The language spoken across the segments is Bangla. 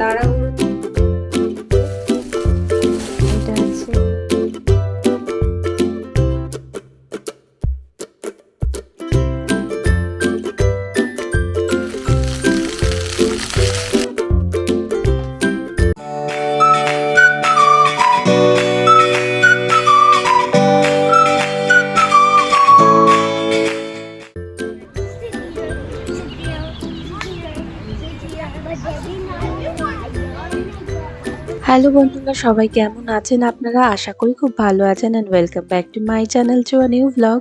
তাড়াহুড়ো হ্যালো বন্ধুরা, সবাই কেমন আছেন আপনারা? আশা করি খুব ভালো আছেন and welcome back to my channel to new blog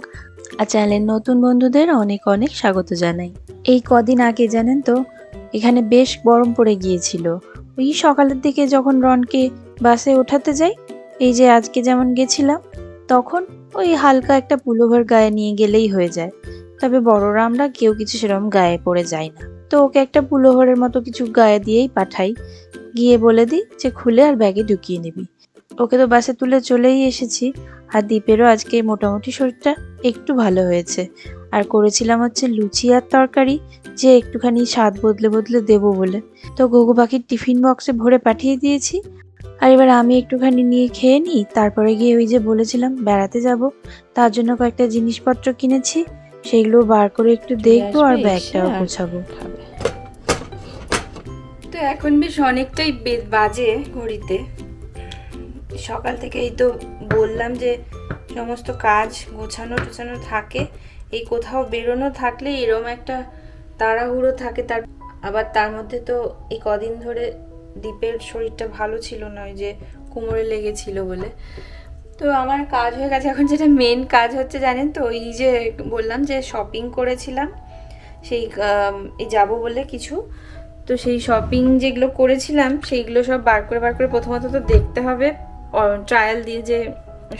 আর চ্যানেলের নতুন বন্ধুদের অনেক অনেক স্বাগত জানাই। এই কদিন আগে জানেন তো, এখানে বেশ গরম পড়ে গিয়েছিল। ওই সকালের দিকে যখন রনকে বাসে ওঠাতে যাই, এই যে আজকে যেমন গেছিলাম, তখন ওই হালকা একটা পুলোভার গায়ে নিয়ে গেলেই হয়ে যায়। তবে বড়রা আমরা কেউ কিছু সেরকম গায়ে পড়ে যাই না। তো ওকে একটা পুলোহরের মতো কিছু গায়ে দিয়েই পাঠাই। গিয়ে বলে দিই যে খুলে আর ব্যাগে ঢুকিয়ে নিবি। ওকে তো বাসে তুলে চলেই এসেছি। আর দ্বীপেরও আজকে মোটামুটি শরীরটা একটু ভালো হয়েছে। আর করেছিলাম হচ্ছে লুচি আর তরকারি যে একটুখানি স্বাদ বদলে বদলে দেবো বলে। তো ঘুঘু পাখির টিফিন বক্সে ভরে পাঠিয়ে দিয়েছি। আর এবার আমি একটুখানি নিয়ে খেয়ে নিই। তারপরে গিয়ে ওই যে বলেছিলাম বেড়াতে যাব। তার জন্য কয়েকটা জিনিসপত্র কিনেছি। সেগুলো বার করে একটু দেখব আর ব্যাগটাও গোছাবো। খাবে। তো এখন বেশ অনেকটাই বাজে ঘড়িতে। সকাল থেকে এই তো বললাম যে সমস্ত কাজ গোছানো টোছানো থাকে, এই কোথাও বেরোনো থাকলে এরম একটা তাড়াহুড়ো থাকে। তার আবার তার মধ্যে তো এই কদিন ধরে দীপের শরীরটা ভালো ছিল না, ওই যে কোমরে লেগেছিল বলে। তো আমার কাজ হয়ে গেছে। এখন যেটা মেন কাজ হচ্ছে জানেন তো এই যে বললাম যে শপিং করেছিলাম। সেই এই যাব বলে কিছু। তো সেই শপিং যেগুলো করেছিলাম, সেইগুলো সব বার করে বার করে প্রথমত তো দেখতে হবে ট্রায়াল দিয়ে যে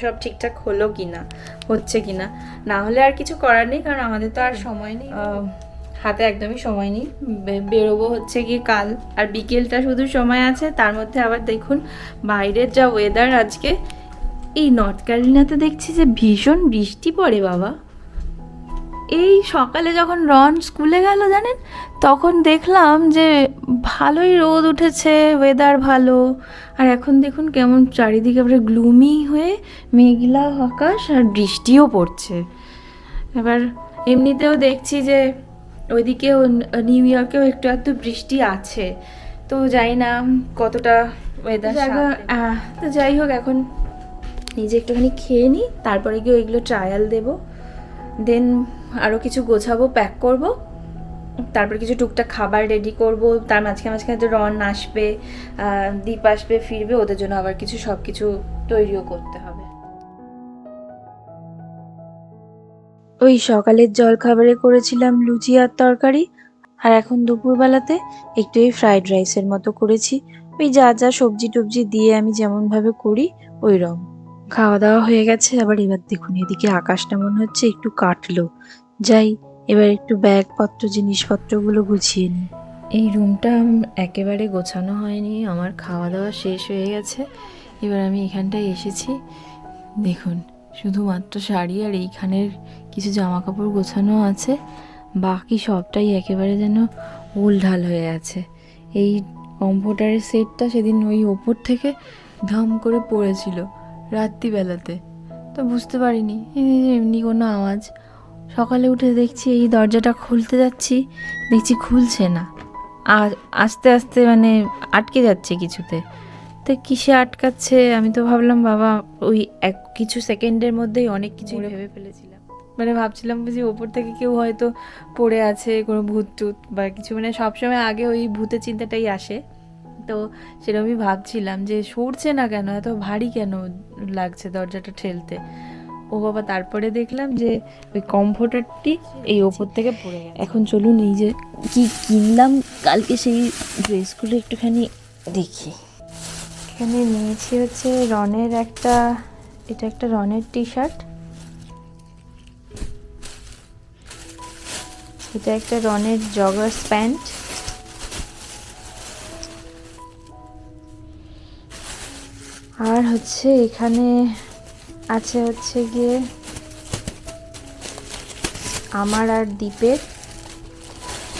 সব ঠিকঠাক হলো কি না হচ্ছে কি না না হলে আর কিছু করার নেই, কারণ আমাদের তো আর সময় নেই। হাতে একদমই সময় নেই। বেরোবো হচ্ছে গিয়ে কাল, আর বিকেলটা শুধু সময় আছে, তার মধ্যে আবার দেখুন বাইরের যা ওয়েদার আজকে, এই নর্থ ক্যারোলিনাতে দেখছি যে ভীষণ বৃষ্টি পড়ে বাবা। এই সকালে যখন রন স্কুলে গেল জানেন তখন দেখলাম যে ভালোই রোদ উঠেছে ওয়েদার ভালো। আর এখন দেখুন কেমন চারিদিকে এবারে গ্লুমি হয়ে মেঘলা আকাশ আর বৃষ্টিও পড়ছে। এবার এমনিতেও দেখছি যে ওইদিকেও নিউ ইয়র্কেও একটু একটু বৃষ্টি আছে। তো যাই না কতটা ওয়েদার তো যাই হোক এখন নিজে একটুখানি খেয়ে নিই তারপরে গিয়ে ওইগুলো ট্রায়াল দেবো। দেন আরও কিছু গোছাবো প্যাক করব। তারপর কিছু টুকটাক খাবার রেডি করব। তার মাঝখানে মাঝখানে তো রন আসবে দীপ আসবে, ফিরবে, ওদের জন্য আবার কিছু সব কিছু তৈরিও করতে হবে। ওই সকালের জল খাবারে করেছিলাম লুচি আর তরকারি, আর এখন দুপুরবেলাতে একটু এই ফ্রাইড রাইসের মতো করেছি। ওই যা যা সবজি টবজি দিয়ে আমি যেমন ভাবে করি ওই রকম খাওয়া দাওয়া হয়ে গেছে, আবার এবার দেখুন, এদিকে আকাশটা মনে হচ্ছে একটু কাটলো। যাই, এবার একটু ব্যাগপত্র, জিনিসপত্রগুলো গুছিয়ে নিই। এই রুমটা একেবারে গোছানো হয়নি, আমার খাওয়া দাওয়া শেষ হয়ে গেছে। এবার আমি এখানটায় এসেছি। দেখুন, শুধুমাত্র শাড়ি আর এইখানের কিছু জামা কাপড় গোছানো আছে, বাকি সবটাই একেবারে যেন উলঢাল হয়ে আছে। এই কম্পিউটারের সেটটা সেদিন ওই ওপর থেকে ধাম করে পড়েছিল। রাত্রিবেলাতে। তো বুঝতে পারিনি এমনি কোনো আওয়াজ। সকালে উঠে দেখছি এই দরজাটা খুলতে যাচ্ছি দেখছি খুলছে না। আর আস্তে আস্তে মানে আটকে যাচ্ছে কিছুতে। তো কিসে আটকাচ্ছে? আমি তো ভাবলাম বাবা ওই এক কিছু সেকেন্ডের মধ্যেই অনেক কিছু ভেবে ফেলেছিলাম। মানে ভাবছিলাম যে ওপর থেকে কেউ হয়তো পড়ে আছে কোনো ভূত টুত বা কিছু। মানে সবসময় আগে ওই ভূতের চিন্তাটাই আসে। তো সেরকমই ভাবছিলাম যে সরছে না কেন, এত ভারী কেন লাগছে দরজাটা ঠেলতে? ও বাবা, তারপরে দেখলাম যে ওই কমফোর্টারটি এই ওপর থেকে পড়ে গেছে। এখন চলুন এই যে কি কিনলাম, কালকে সেই ড্রেসগুলো একটুখানি দেখি। এখানে নিয়েছি হচ্ছে রনের একটা, এটা একটা রনের টি শার্ট এটা একটা রনের জগার্স প্যান্ট। আর হচ্ছে এখানে আছে হচ্ছে গিয়ে আমার আর দ্বীপের।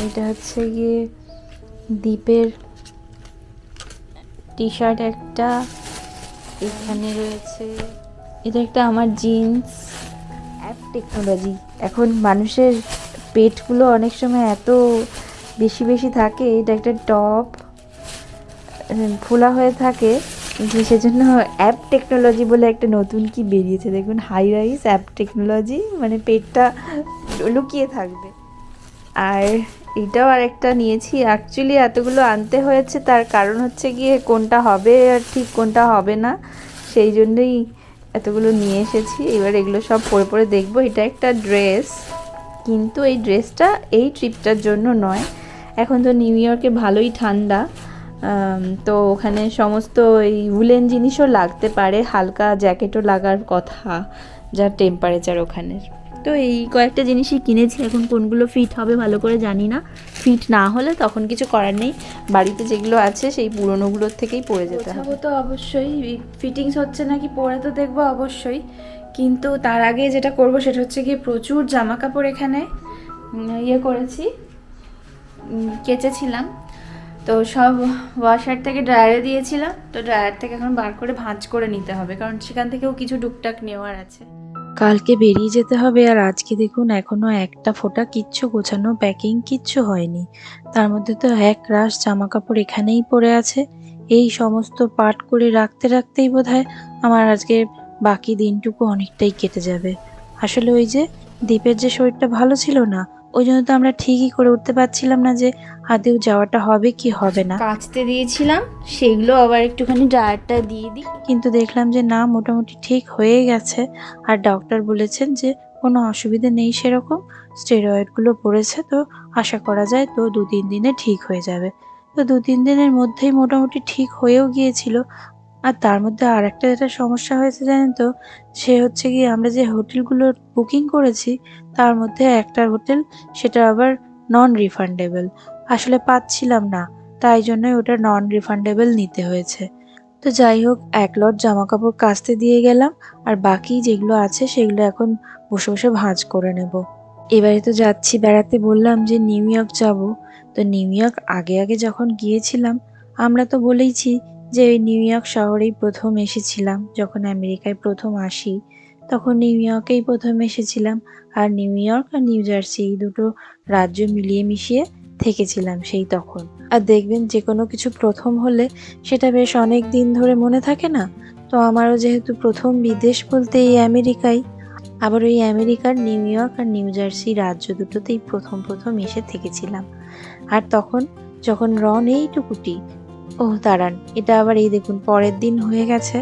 এটা হচ্ছে গিয়ে দ্বীপের টি শার্ট একটা। এখানে রয়েছে, এটা একটা আমার জিন্স অ্যাপ টেকনোলজি এখন মানুষের পেটগুলো অনেক সময় এত বেশি বেশি থাকে, এটা একটা টপ ফোলা হয়ে থাকে। যে সেজন্য অ্যাপ টেকনোলজি বলে একটা নতুন কি বেরিয়েছে? দেখুন হাই রাইস অ্যাপ টেকনোলজি মানে পেটটা লুকিয়ে থাকবে। আর এটাও আরেকটা নিয়েছি। অ্যাকচুয়ালি এতগুলো আনতে হয়েছে, তার কারণ হচ্ছে গিয়ে কোনটা হবে আর ঠিক কোনটা হবে না, সেই জন্যই এতগুলো নিয়ে এসেছি। এবার এগুলো সব পরে পরে দেখব। এটা একটা ড্রেস কিন্তু এই ড্রেসটা এই ট্রিপটার জন্য নয়। এখন তো নিউ ইয়র্কে ভালোই ঠান্ডা। তো ওখানে সমস্ত এই উলেন জিনিসও লাগতে পারে, হালকা জ্যাকেটও লাগার কথা যা টেম্পারেচার ওখানের। তো এই কয়েকটা জিনিসই কিনেছি, এখন কোনগুলো ফিট হবে ভালো করে জানি না। ফিট না হলে তখন কিছু করার নেই। বাড়িতে যেগুলো আছে সেই পুরোনোগুলোর থেকেই পরে যেতে হবে। তো অবশ্যই। ফিটিংস হচ্ছে নাকি পরে তো দেখব অবশ্যই। কিন্তু তার আগে যেটা করব সেটা হচ্ছে কি প্রচুর জামা কাপড় এখানে ইয়ে করেছি কেচেছিলাম। তো সব ওয়াশার থেকে ড্রায়ারে দিয়েছিলাম, তো ড্রায়ার থেকে এখন বার করে ভাঁজ করে নিতে হবে, কারণ সেখান থেকেও কিছু টুকটাক নেওয়ার আছে। কালকে বেরিয়ে যেতে হবে, আর আজকে দেখুন এখনও একটা ফোঁটা কিচ্ছু গোছানো প্যাকিং কিচ্ছু হয়নি। তার মধ্যে তো এক রাশ জামা কাপড় এখানেই পড়ে আছে। এই সমস্ত পাট করে রাখতে রাখতেই বোধহয় আমার আজকে বাকি দিনটুকু অনেকটাই কেটে যাবে। আসলে ওই যে দ্বীপের যে শরীরটা ভালো ছিল না ওই জন্য তো আমরা ঠিকই করে উঠতে পারছিলাম না যে আদেও যাওয়াটা হবে কি হবে না। কাচতে দিয়েছিলাম সেগুলো আবার একটুখানি ড্রায়ারটা দিয়ে দিই। কিন্তু দেখলাম যে না মোটামুটি ঠিক হয়ে গেছে। আর ডক্টর বলেছেন যে কোনো অসুবিধা নেই সেরকম স্টেরয়েডগুলো পড়েছে তো আশা করা যায় তো দু তিন দিনে ঠিক হয়ে যাবে। তো দু তিন দিনের মধ্যেই মোটামুটি ঠিক হয়েও গিয়েছিল আর তার মধ্যে আর একটা যেটা সমস্যা হয়েছে জানেন তো, সে হচ্ছে কি আমরা যে হোটেলগুলোর বুকিং করেছি, তার মধ্যে একটা হোটেল সেটা আবার নন রিফান্ডেবল আসলে পাচ্ছিলাম না, তাই জন্যই ওটা নন রিফান্ডেবল নিতে হয়েছে। তো যাই হোক, এক লট জামা কাপড় কাচতে দিয়ে গেলাম, আর বাকি যেগুলো আছে সেগুলো এখন বসে বসে ভাঁজ করে নেব। এবারে তো যাচ্ছি, বেড়াতে বললাম যে নিউ ইয়র্ক যাব। তো নিউ ইয়র্ক আগে আগে যখন গিয়েছিলাম, আমরা তো বলেইছি যে নিউ ইয়র্ক শহরেই প্রথম এসেছিলাম, যখন আমেরিকায় প্রথম আসি। তখন নিউ ইয়র্কেই প্রথম এসেছিলাম, আর নিউ ইয়র্ক আর নিউ জার্সি এই দুটো রাজ্য মিলিয়ে মিশিয়ে থেকেছিলাম সেই তখন। আর দেখবেন যে কোনো কিছু প্রথম হলে সেটা বেশ অনেক দিন ধরে মনে থাকে না? তো আমারও যেহেতু প্রথম বিদেশ বলতে এই আমেরিকাই, আবার ওই আমেরিকার নিউ ইয়র্ক আর নিউ জার্সি রাজ্য দুটোতেই প্রথম প্রথম এসে থেকেছিলাম। আর তখন যখন রন এইটুকুটি ও, দাঁড়ান, এটা আবার এই দেখুন, পরের দিন হয়ে গেছে।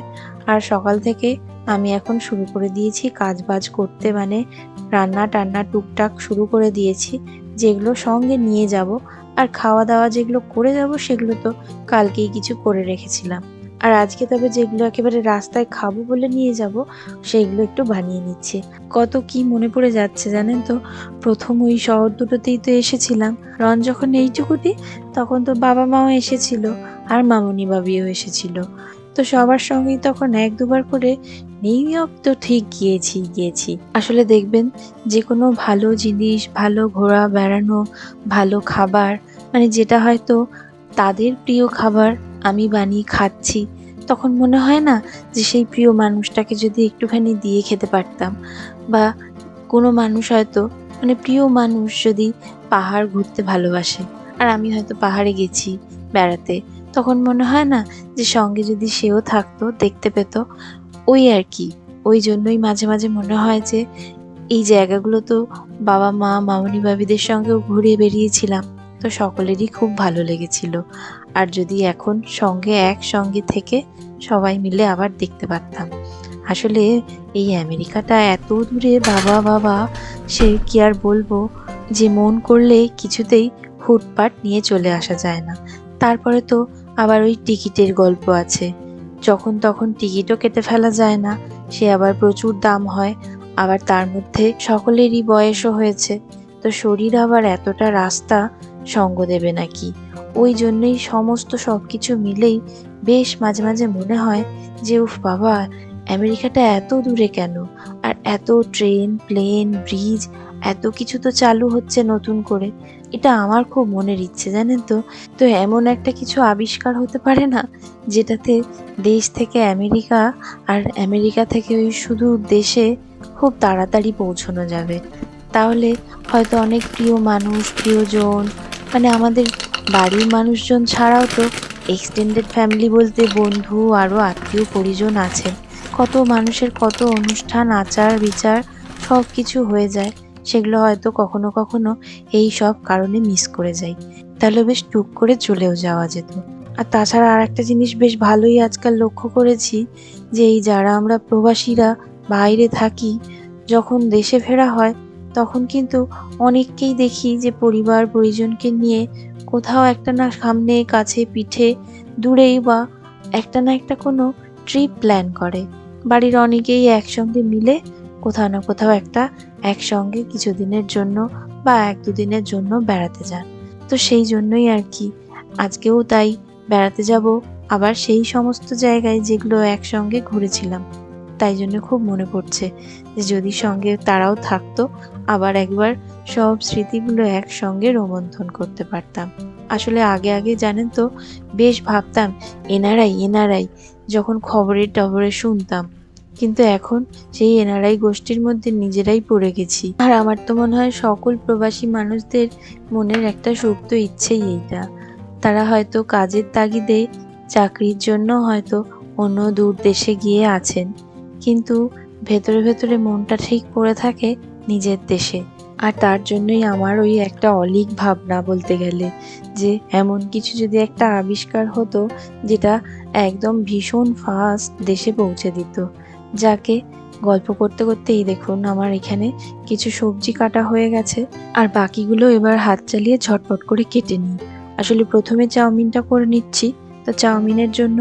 আর সকাল থেকে আমি এখন শুরু করে দিয়েছি কাজ বাজ করতে মানে রান্না টান্না টুকটাক শুরু করে দিয়েছি, যেগুলো সঙ্গে নিয়ে যাব। আর খাওয়া দাওয়া যেগুলো করে যাব, সেগুলো তো কালকেই কিছু করে রেখেছিলাম। আর আজকে তবে যেগুলো একেবারে রাস্তায় খাব বলে নিয়ে যাব, সেইগুলো একটু বানিয়ে নিচ্ছি। কত কি মনে পড়ে যাচ্ছে জানেন তো? প্রথম ওই শহর দুটোতেই তো এসেছিলাম। রন যখন এইটুকুটি, তখন তো বাবা মাও এসেছিল আর মামনি বাবিও এসেছিল। তো সবার সঙ্গেই তখন এক দুবার করে নিউ ইয়র্ক তো ঠিক গিয়েছি গিয়েছি। আসলে দেখবেন যে কোনো ভালো জিনিস, ভালো ঘোরা, বেড়ানো, ভালো খাবার মানে যেটা হয়তো তাদের প্রিয় খাবার আমি বানিয়ে খাচ্ছি, তখন মনে হয় না যে সেই প্রিয় মানুষটাকে যদি একটুখানি দিয়ে খেতে পারতাম। বা কোনো মানুষ হয়তো মানে প্রিয় মানুষ যদি পাহাড় ঘুরতে ভালোবাসে, আর আমি হয়তো পাহাড়ে গেছি বেড়াতে, তখন মনে হয় না যে সঙ্গে যদি সেও থাকতো, দেখতে পেত। ওই আর কি, ওই জন্যই মাঝে মাঝে মনে হয় যে এই জায়গাগুলো তো বাবা মা, মামনি বাবিদের সঙ্গেও ঘুরে বেরিয়েছিলাম তো সকলেরই খুব ভালো লেগেছিল। আর যদি এখন সঙ্গে একসঙ্গে থেকে সবাই মিলে আবার দেখতে পারতাম। আসলে এই আমেরিকাটা এত দূরে, বাবা বাবা, সে কি আর বলব? যে মন করলে কিছুতেই হুটপাট নিয়ে চলে আসা যায় না। তারপরে তো আবার ওই টিকিটের গল্প আছে। যখন তখন টিকিটও কেটে ফেলা যায় না, সে আবার প্রচুর দাম হয়, আবার তার মধ্যে সকলেরই বয়সও হয়েছে। তো শরীর আবার এতটা রাস্তা সঙ্গ দেবে নাকি? ওই জন্যই সমস্ত সব কিছু মিলেই বেশ মাঝে মাঝে মনে হয় যে, উফ বাবা, আমেরিকাটা এত দূরে কেন? আর এত ট্রেন, প্লেন, ব্রিজ, এত কিছু তো চালু হচ্ছে নতুন করে। এটা আমার খুব মনের ইচ্ছে, জানেন তো? তো এমন একটা কিছু আবিষ্কার হতে পারে না, যেটাতে দেশ থেকে আমেরিকা আর আমেরিকা থেকে ওই শুধু দেশে খুব তাড়াতাড়ি পৌঁছানো যাবে। তাহলে হয়তো অনেক প্রিয় মানুষ, প্রিয়জন মানে আমাদের বাড়ির মানুষজন ছাড়াও তো এক্সটেন্ডেড ফ্যামিলি বলতে বন্ধু আরও আত্মীয় পরিজন আছে। কত মানুষের কত অনুষ্ঠান, আচার, বিচার সব কিছু হয়ে যায়। সেগুলো হয়তো কখনো কখনো এই সব কারণে মিস করে যাই তাহলে বেশ টুক করে চলেও যাওয়া যেত। আর তাছাড়া আর একটা জিনিস বেশ ভালোই আজকাল লক্ষ্য করেছি, যে এই যারা আমরা প্রবাসীরা বাইরে থাকি, যখন দেশে ফেরা হয় তখন কিন্তু অনেককেই দেখি যে পরিবার পরিজনকে নিয়ে কোথাও একটা না সামনে, কাছে, পিঠে, দূরেই বা একটা না একটা কোনো ট্রিপ প্ল্যান করে। বাড়ির অনেকেই একসঙ্গে মিলে কোথাও না কোথাও একটা একসঙ্গে কিছুদিনের জন্য বা এক দুদিনের জন্য বেড়াতে যান। তো সেই জন্যই আর কি আজকেও তাই বেড়াতে যাব। আবার সেই সমস্ত জায়গায় যেগুলো একসঙ্গে ঘুরেছিলাম। তাই জন্য খুব মনে পড়ছে যে যদি সঙ্গে তারাও থাকতো, আবার একবার সব স্মৃতিগুলো একসঙ্গে রোমন্থন করতে পারতাম। আসলে আগে আগে জানেন তো, বেশ ভাবতাম, এনারাই এনারাই, যখন খবরের টবরে শুনতাম। কিন্তু এখন সেই এনআরআই গোষ্ঠীর মধ্যে নিজেরাই পড়ে গেছি। আর আমার তো মনে হয় সকল প্রবাসী মানুষদের মনের একটা সুপ্ত ইচ্ছেই এইটা। তারা হয়তো কাজের তাগিদে, চাকরির জন্য হয়তো অন্য দূর দেশে গিয়ে আছেন। কিন্তু ভেতরে ভেতরে মনটা ঠিক পড়ে থাকে নিজের দেশে। আর তার জন্যই আমার ওই একটা অলিক ভাবনা বলতে গেলে, যে এমন কিছু যদি একটা আবিষ্কার হতো যেটা একদম ভীষণ ফাস্ট দেশে পৌঁছে দিত। যাকে গল্প করতে করতে এই দেখুন আমার এখানে কিছু সবজি কাটা হয়ে গেছে, আর বাকিগুলো এবার হাত চালিয়ে ঝটপট করে কেটে নিই। আসলে প্রথমে চাউমিনটা করে নিচ্ছি, তো চাউমিনের জন্য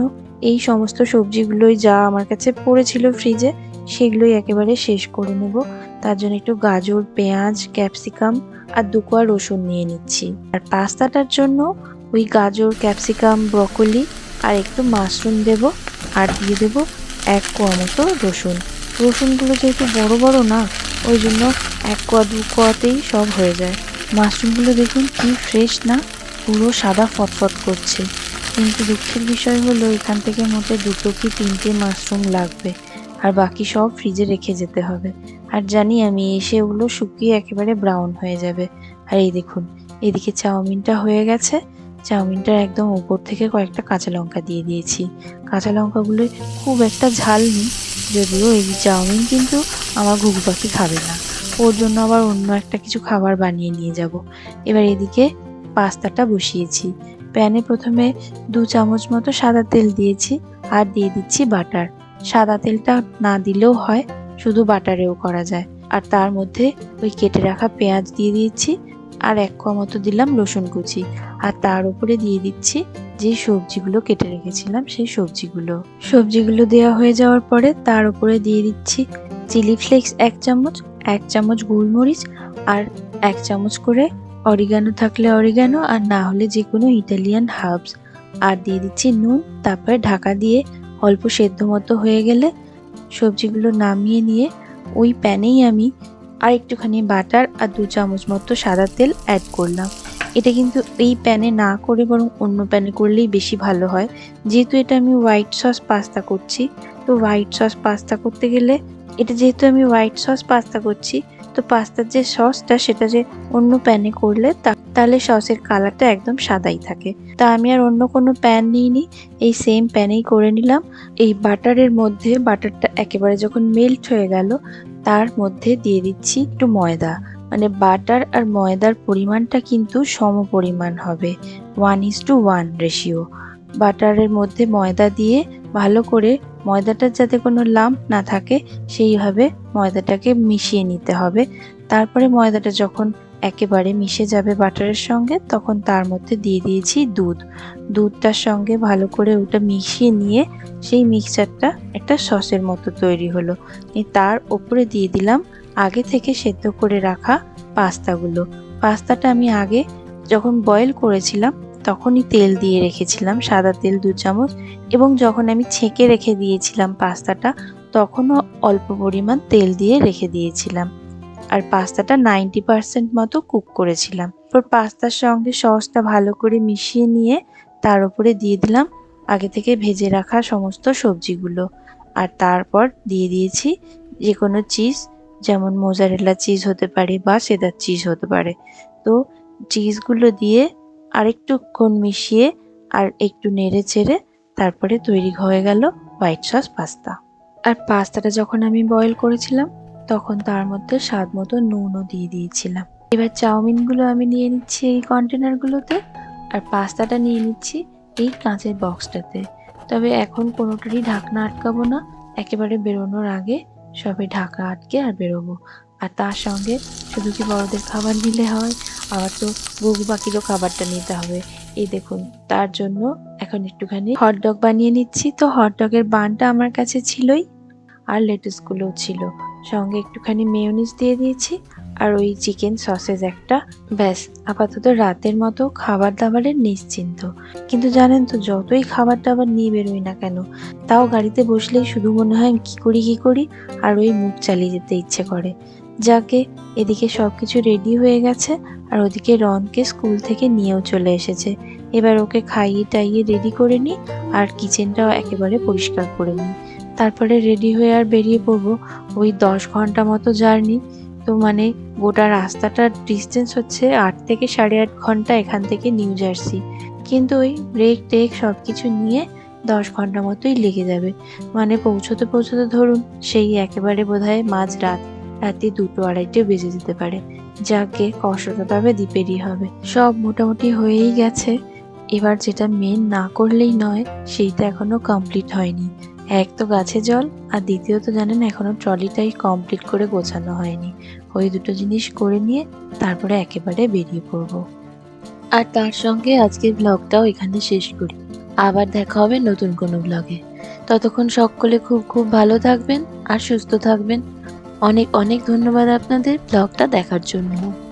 এই সমস্ত সবজিগুলোই যা আমার কাছে পড়েছিল ফ্রিজে সেগুলোই একেবারে শেষ করে নেব। তার জন্য একটু গাজর, পেঁয়াজ ক্যাপসিকাম আর দু কোয়া রসুন নিয়ে নিচ্ছি। আর পাস্তাটার জন্য ওই গাজর ক্যাপসিকাম ব্রকলি আর একটু মাশরুম দেব আর দিয়ে দেবো এক কোয়া মতো রসুন। রসুনগুলো যেহেতু বড় বড় না, ওই জন্য এক কোয়া, দু কোয়াতেই সব হয়ে যায়। মাশরুমগুলো দেখুন কি ফ্রেশ না, পুরো সাদা ফটফট করছে। কিন্তু দুঃখের বিষয় হলো, এখান থেকে মোটে দুটো কি তিনটে মাশরুম লাগবে। আর বাকি সব ফ্রিজে রেখে যেতে হবে। আর জানি আমি, এসে ওগুলো শুকিয়ে একেবারে ব্রাউন হয়ে যাবে। আর এই দেখুন, এদিকে চাউমিনটা হয়ে গেছে। চাউমিনটার একদম উপর থেকে কয়েকটা কাঁচা লঙ্কা দিয়ে দিয়েছি। কাঁচা লঙ্কাগুলো খুব একটা ঝাল নেই যদিও এই চাউমিন কিন্তু আমার ঘুঘু পাখি খাবে না। ওর জন্য আবার অন্য একটা কিছু খাবার বানিয়ে নিয়ে যাব। এবার এদিকে পাস্তাটা বসিয়েছি। প্যানে প্রথমে দু চামচ মতো সাদা তেল দিয়েছি আর দিয়ে দিচ্ছি বাটার। সাদা তেলটা না দিলেও হয়, শুধু বাটারেও করা যায়। আর তার মধ্যে ওই কেটে রাখা পেঁয়াজ দিয়ে দিয়েছি আর এক কোয়া মতো দিলাম রসুন কুচি। আর তার উপরে দিয়ে দিচ্ছি যে সবজিগুলো কেটে রেখেছিলাম, সেই সবজিগুলো। সবজিগুলো দেওয়া হয়ে যাওয়ার পরে তার উপরে দিয়ে দিচ্ছি চিলি ফ্লেক্স এক চামচ এক চামচ গোলমরিচ আর এক চামচ করে অরিগানো থাকলে অরিগানো আর না হলে যে কোনো ইটালিয়ান হার্বস। আর দিয়ে দিচ্ছি নুন, তারপরে ঢাকা দিয়ে অল্প সেদ্ধ মতো হয়ে গেলে সবজিগুলো নামিয়ে নিয়ে ওই প্যানেই আমি আর একটুখানি বাটার আর দু চামচ মতো সাদা তেল অ্যাড করলাম। এটা কিন্তু এই প্যানে না করে বরং অন্য প্যানে করলেই বেশি ভালো হয়। যেহেতু এটা আমি হোয়াইট সস পাস্তা করছি, তো হোয়াইট সস পাস্তা করতে গেলে এটা যেহেতু আমি হোয়াইট সস পাস্তা করছি তো পাস্তার যে সসটা, সেটা যে অন্য প্যানে করলে তাহলে সসের কালারটা একদম সাদাই থাকে। তা আমি আর অন্য কোনো প্যান নিইনি, এই সেম প্যানেই করে নিলাম। এই বাটারের মধ্যে, বাটারটা একেবারে যখন মেল্ট হয়ে গেল, তার মধ্যে দিয়ে দিচ্ছি একটু ময়দা। মানে বাটার আর ময়দার পরিমাণটা কিন্তু সম পরিমাণ হবে। One is two one ratio বাটারের মধ্যে ময়দা দিয়ে ভালো করে ময়দাটার যাতে কোনো লাম্প না থাকে, সেইভাবে ময়দাটাকে মিশিয়ে নিতে হবে। তারপরে ময়দাটা যখন একেবারে মিশে যাবে বাটারের সঙ্গে, তখন তার মধ্যে দিয়ে দিয়েছি দুধ। দুধটার সঙ্গে ভালো করে ওটা মিশিয়ে নিয়ে সেই মিক্সচারটা একটা সসের মতো তৈরি হলো। তার ওপরে দিয়ে দিলাম আগে থেকে সেদ্ধ করে রাখা পাস্তাগুলো। পাস্তাটা আমি আগে যখন বয়েল করেছিলাম তখনই তেল দিয়ে রেখেছিলাম সাদা তেল দু চামচ এবং যখন আমি ছেঁকে রেখে দিয়েছিলাম পাস্তাটা, তখনও অল্প পরিমাণ তেল দিয়ে রেখে দিয়েছিলাম। আর পাস্তাটা নাইনটি পার্সেন্ট মতো কুক করেছিলাম। তারপর পাস্তার সঙ্গে সসটা ভালো করে মিশিয়ে নিয়ে তার উপরে দিয়ে দিলাম আগে থেকে ভেজে রাখা সমস্ত সবজিগুলো। আর তারপর দিয়ে দিয়েছি যে কোনো চিজ, যেমন মোজারেলা চিজ হতে পারে বা সেদার চিজ হতে পারে। তো চিজগুলো দিয়ে আরেকটুক্ষণ মিশিয়ে আর একটু নেড়ে চেড়ে তারপরে তৈরি হয়ে গেল হোয়াইট সস পাস্তা। আর পাস্তাটা যখন আমি বয়েল করেছিলাম, তখন তার মধ্যে স্বাদ মতো নুনও দিয়ে দিয়েছিলাম। এবার চাউমিনগুলো আমি নিয়ে নিচ্ছি এই কন্টেনারগুলোতে আর পাস্তাটা নিয়ে নিচ্ছি এই কাঁচের বক্সটাতে। তবে এখন কোনোটারই ঢাকনা আটকাবো না, একেবারে বেরোনোর আগে সবে ঢাকা আটকে আর বেরোবো। আর তার সঙ্গে শুধু কি বড়দের খাবার নিলে হয় আবার তো গুগু পাখিরও খাবারটা নিতে হবে। এই দেখুন, তার জন্য এখন একটুখানি হটডগ বানিয়ে নিচ্ছি। তো হটডগের বানটা আমার কাছে ছিলই, আর লেটুসগুলোও ছিল। সঙ্গে একটুখানি মেয়োনিজ দিয়ে দিয়েছি। আর ওই চিকেন সসেজ একটা। ব্যাস, আপাতত রাতের মতো খাবার দাবারের নিশ্চিন্ত। কিন্তু জানেন তো, যতই খাবার দাবার নিয়ে বেরোই না কেন, তাও গাড়িতে বসলেই শুধু মনে হয় কি করি কি করি, আর ওই মুখ চালিয়ে যেতে ইচ্ছে করে। যাকে, এদিকে সব কিছু রেডি হয়ে গেছে, আর ওদিকে রনকে স্কুল থেকে নিয়েও চলে এসেছে। এবার ওকে খাইয়ে টাইয়ে রেডি করে নিই, আর কিচেনটাও একেবারে পরিষ্কার করে নিই। তারপরে রেডি হয়ে আর বেরিয়ে পড়ব ওই দশ ঘণ্টা মতো জার্নি তো মানে গোটা রাস্তাটার ডিস্টেন্স হচ্ছে আট থেকে সাড়ে আট ঘণ্টা এখান থেকে নিউ জার্সি কিন্তু ওই ব্রেক টেক সব কিছু নিয়ে দশ ঘণ্টা মতোই লেগে যাবে। মানে পৌঁছতে পৌঁছতে ধরুন সেই একেবারে বোধহয় মাঝ রাত রাতে দুটো আড়াইটে বেজে যেতে পারে। যাকে কষ্টটা তবে দ্বীপেরই হবে। সব মোটামুটি হয়েই গেছে। এবার যেটা মেন না করলেই নয়, সেইটা এখনও কমপ্লিট হয়নি। এক তো গাছে জল, আর দ্বিতীয়ত জানেন এখনও ট্রলিটাই কমপ্লিট করে গোছানো হয়নি। ওই দুটো জিনিস করে নিয়ে তারপরে একেবারে বেরিয়ে পড়ব। আর তার সঙ্গে আজকের ব্লগটাও এখানে শেষ করি। আবার দেখা হবে নতুন কোনো ব্লগে ততক্ষণ সকলে খুব খুব ভালো থাকবেন আর সুস্থ থাকবেন। অনেক অনেক ধন্যবাদ আপনাদের ব্লগটা দেখার জন্য।